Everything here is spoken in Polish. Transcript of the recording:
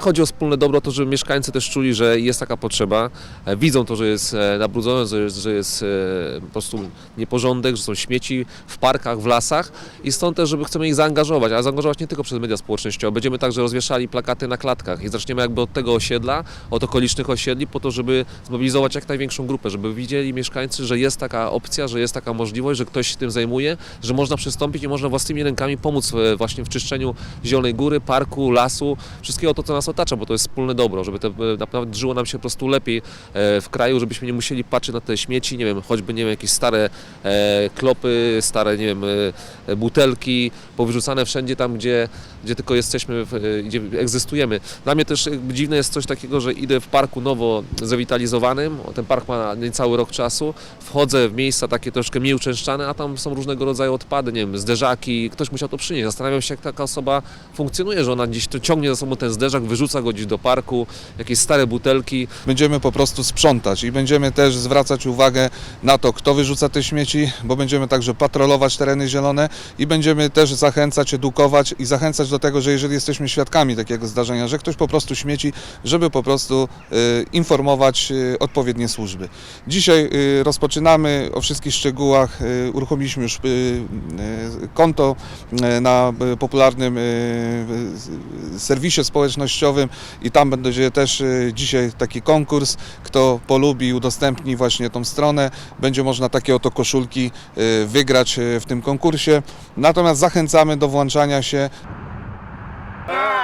chodzi o wspólne dobro, to żeby mieszkańcy też czuli, że jest taka potrzeba, e, widzą to, że jest e, nabrudzone, że jest, że jest e, po prostu nieporządek, że są śmieci w parkach, w lasach i stąd też, żeby chcemy ich zaangażować, ale zaangażować nie tylko przez media społecznościowe. Będziemy także rozwieszali plakaty na klatkach i zaczniemy jakby od tego osiedla, od okolicznych osiedli, po to, żeby zmobilizować jak największą grupę, żeby widzieli mieszkańcy, że jest taka opcja, że jest taka możliwość, że ktoś się tym zajmuje, że można przystąpić i można własnymi rękami pomóc właśnie w czyszczeniu Zielonej Góry, parku, lasu, wszystkiego to, co nas otacza, bo to jest wspólne dobro, żeby to, e, naprawdę żyło nam się po prostu lepiej e, w kraju, żebyśmy nie musieli patrzeć na te śmieci, nie wiem, choćby, nie wiem, jakieś stare e, klopy, stare, nie wiem, butelki, powyrzucane wszędzie tam, gdzie, gdzie tylko jesteśmy, gdzie egzystujemy. Dla mnie też dziwne jest coś takiego, że idę w parku nowo zawitalizowanym, ten park ma niecały rok czasu, wchodzę w miejsca takie troszkę mniej uczęszczane, a tam są różnego rodzaju odpady, nie wiem, zderzaki, ktoś musiał to przynieść. Zastanawiam się, jak taka osoba funkcjonuje, że ona gdzieś to ciągnie za sobą ten zderzak, wyrzuca go gdzieś do parku, jakieś stare butelki, Będziemy po prostu sprzątać i będziemy też zwracać uwagę na to, kto wyrzuca te śmieci, bo będziemy także patrolować tereny zielone i będziemy też zachęcać, edukować i zachęcać do tego, że jeżeli jesteśmy świadkami takiego zdarzenia, że ktoś po prostu śmieci, żeby po prostu y, informować y, odpowiednie służby. Dzisiaj y, rozpoczynamy o wszystkich szczegółach. y, Uruchomiliśmy już y, y, konto y, na y, popularnym y, y, serwisie społecznościowym i tam będzie też y, dzisiaj taki konkurs. Kto polubi i udostępni właśnie tą stronę, będzie można takie oto koszulki y, wygrać y, w tym konkursie. Natomiast zachęcamy do włączania się. A,